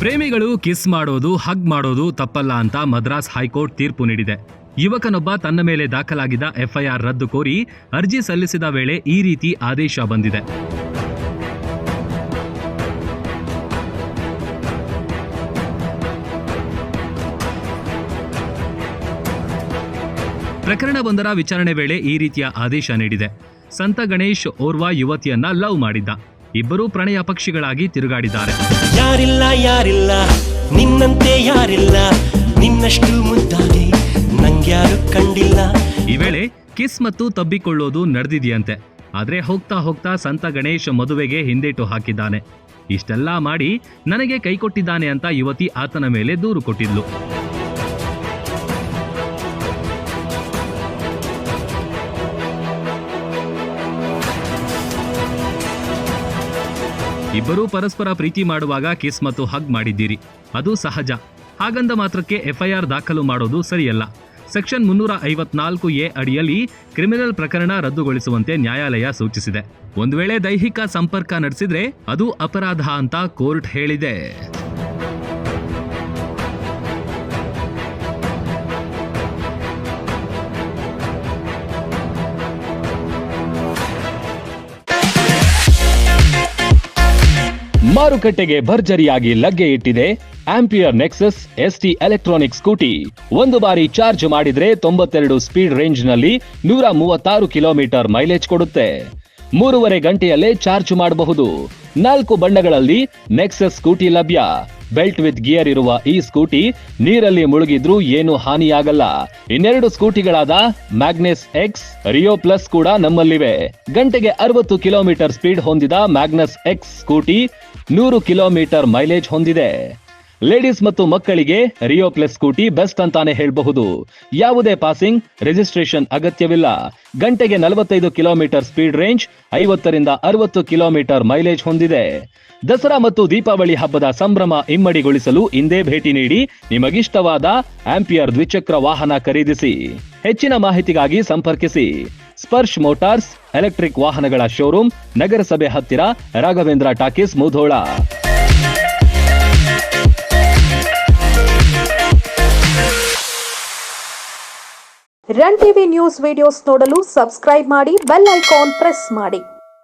ಪ್ರೇಮಿಗಳು ಕಿಸ್ ಮಾಡೋದು, ಹಗ್ ಮಾಡೋದು ತಪ್ಪಲ್ಲ ಅಂತ ಮದ್ರಾಸ್ ಹೈಕೋರ್ಟ್ ತೀರ್ಪು ನೀಡಿದೆ. ಯುವಕನೊಬ್ಬ ತನ್ನ ಮೇಲೆ ದಾಖಲಾಗಿದ್ದ ಎಫ್ಐಆರ್ ರದ್ದು ಕೋರಿ ಅರ್ಜಿ ಸಲ್ಲಿಸಿದ ವೇಳೆ ಈ ರೀತಿ ಆದೇಶ ಬಂದಿದೆ. ಪ್ರಕರಣವೊಂದರ ವಿಚಾರಣೆ ವೇಳೆ ಈ ರೀತಿಯ ಆದೇಶ ನೀಡಿದೆ. ಸಂತ ಗಣೇಶ್ ಓರ್ವ ಯುವತಿಯನ್ನ ಲವ್ ಮಾಡಿದ್ದ. ಇಬ್ಬರೂ ಪ್ರಣಯ ಪಕ್ಷಿಗಳಾಗಿ ತಿರುಗಾಡಿದ್ದಾರೆ. ಯಾರಿಲ್ಲ ಯಾರಿಲ್ಲ ನಿನ್ನಂತೆ ಯಾರಿಲ್ಲ ನಿನ್ನಷ್ಟು ಮುದ್ದಾಗಿ ನಂಗ್ಯಾರು ಕಂಡಿಲ್ಲ. ಈ ವೇಳೆ ಕಿಸ್ ಮತ್ತು ತಬ್ಬಿಕೊಳ್ಳೋದು ನಡೆದಿದೆಯಂತೆ. ಆದ್ರೆ ಹೋಗ್ತಾ ಹೋಗ್ತಾ ಸಂತ ಗಣೇಶ್ ಮದುವೆಗೆ ಹಿಂದೇಟು ಹಾಕಿದ್ದಾನೆ. ಇಷ್ಟೆಲ್ಲ ಮಾಡಿ ನನಗೆ ಕೈಕೊಟ್ಟಿದ್ದಾನೆ ಅಂತ ಯುವತಿ ಆತನ ಮೇಲೆ ದೂರು ಕೊಟ್ಟಿದ್ಲು. ಇಬ್ಬರೂ ಪರಸ್ಪರ ಪ್ರೀತಿ ಮಾಡುವಾಗ ಕಿಸ್ ಮತ್ತು ಹಗ್ ಮಾಡಿದ್ದೀರಿ. ಅದು ಸಹಜ. ಹಾಗಂದ ಮಾತ್ರಕ್ಕೆ ಎಫ್ಐಆರ್ ದಾಖಲು ಮಾಡೋದು ಸರಿಯಲ್ಲ. ಸೆಕ್ಷನ್ ಮುನ್ನೂರ ಐವತ್ನಾಲ್ಕು ಎ ಅಡಿಯಲ್ಲಿ ಕ್ರಿಮಿನಲ್ ಪ್ರಕರಣ ರದ್ದುಗೊಳಿಸುವಂತೆ ನ್ಯಾಯಾಲಯ ಸೂಚಿಸಿದೆ. ಒಂದು ವೇಳೆ ದೈಹಿಕ ಸಂಪರ್ಕ ನಡೆಸಿದ್ರೆ ಅದು ಅಪರಾಧ ಅಂತ ಕೋರ್ಟ್ ಹೇಳಿದೆ. ಮಾರುಕಟ್ಟೆಗೆ ಭರ್ಜರಿಯಾಗಿ ಲಗ್ಗೆ ಇಟ್ಟಿದೆ Ampere Nexus ST electronic scooty. ಒಂದು ಬಾರಿ ಚಾರ್ಜ್ ಮಾಡಿದ್ರೆ ತೊಂಬತ್ತೆರಡು ಸ್ಪೀಡ್ ರೇಂಜ್ನಲ್ಲಿ ನೂರ ಮೂವತ್ತಾರು ಕಿಲೋಮೀಟರ್ ಮೈಲೇಜ್ ಕೊಡುತ್ತೆ. ಮೂರುವರೆ ಗಂಟೆಯಲ್ಲೇ ಚಾರ್ಜ್ ಮಾಡಬಹುದು. ನಾಲ್ಕು ಬಣ್ಣಗಳಲ್ಲಿ ನೆಕ್ಸಸ್ ಸ್ಕೂಟಿ ಲಭ್ಯ. ಬೆಲ್ಟ್ ವಿತ್ ಗಿಯರ್ ಇರುವ ಈ ಸ್ಕೂಟಿ ನೀರಲ್ಲಿ ಮುಳುಗಿದ್ರೂ ಏನು ಹಾನಿಯಾಗಲ್ಲ. ಇನ್ನೆರಡು ಸ್ಕೂಟಿಗಳಾದ ಮ್ಯಾಗ್ನೆಸ್ ಎಕ್ಸ್, ರಿಯೋ ಪ್ಲಸ್ ಕೂಡ ನಮ್ಮಲ್ಲಿವೆ. ಗಂಟೆಗೆ ಅರವತ್ತು ಕಿಲೋಮೀಟರ್ ಸ್ಪೀಡ್ ಹೊಂದಿದ ಮ್ಯಾಗ್ನಸ್ ಎಕ್ಸ್ ಸ್ಕೂಟಿ ನೂರು ಕಿಲೋಮೀಟರ್ ಮೈಲೇಜ್ ಹೊಂದಿದೆ. ಲೇಡೀಸ್ ಮತ್ತು ಮಕ್ಕಳಿಗೆ ರಿಯೋ ಪ್ಲಸ್ ಸ್ಕೂಟಿ ಬೆಸ್ಟ್ ಅಂತಾನೆ ಹೇಳಬಹುದು. ಯಾವುದೇ ಪಾಸಿಂಗ್, ರಿಜಿಸ್ಟ್ರೇಷನ್ ಅಗತ್ಯವಿಲ್ಲ. ಗಂಟೆಗೆ ನಲವತ್ತೈದು ಕಿಲೋಮೀಟರ್ ಸ್ಪೀಡ್ ರೇಂಜ್, ಐವತ್ತರಿಂದ ಅರವತ್ತು ಕಿಲೋಮೀಟರ್ ಮೈಲೇಜ್ ಹೊಂದಿದೆ. ದಸರಾ ಮತ್ತು ದೀಪಾವಳಿ ಹಬ್ಬದ ಸಂಭ್ರಮ ಇಮ್ಮಡಿಗೊಳಿಸಲು ಇಂದೇ ಭೇಟಿ ನೀಡಿ ನಿಮಗಿಷ್ಟವಾದ ಆಂಪಿಯರ್ ದ್ವಿಚಕ್ರ ವಾಹನ ಖರೀದಿಸಿ. ಹೆಚ್ಚಿನ ಮಾಹಿತಿಗಾಗಿ ಸಂಪರ್ಕಿಸಿ. ಸ್ಪರ್ಶ್ ಮೋಟಾರ್ಸ್, ಎಲೆಕ್ಟ್ರಿಕ್ ವಾಹನಗಳ ಶೋರೂಮ್, ನಗರಸಭೆ ಹತ್ತಿರ Raghavendra talkies Mudhol. Run TV news videos ನೋಡಲು ಸಬ್ಸ್ಕ್ರೈಬ್ ಮಾಡಿ, ಬೆಲ್ ಐಕಾನ್ ಪ್ರೆಸ್ ಮಾಡಿ.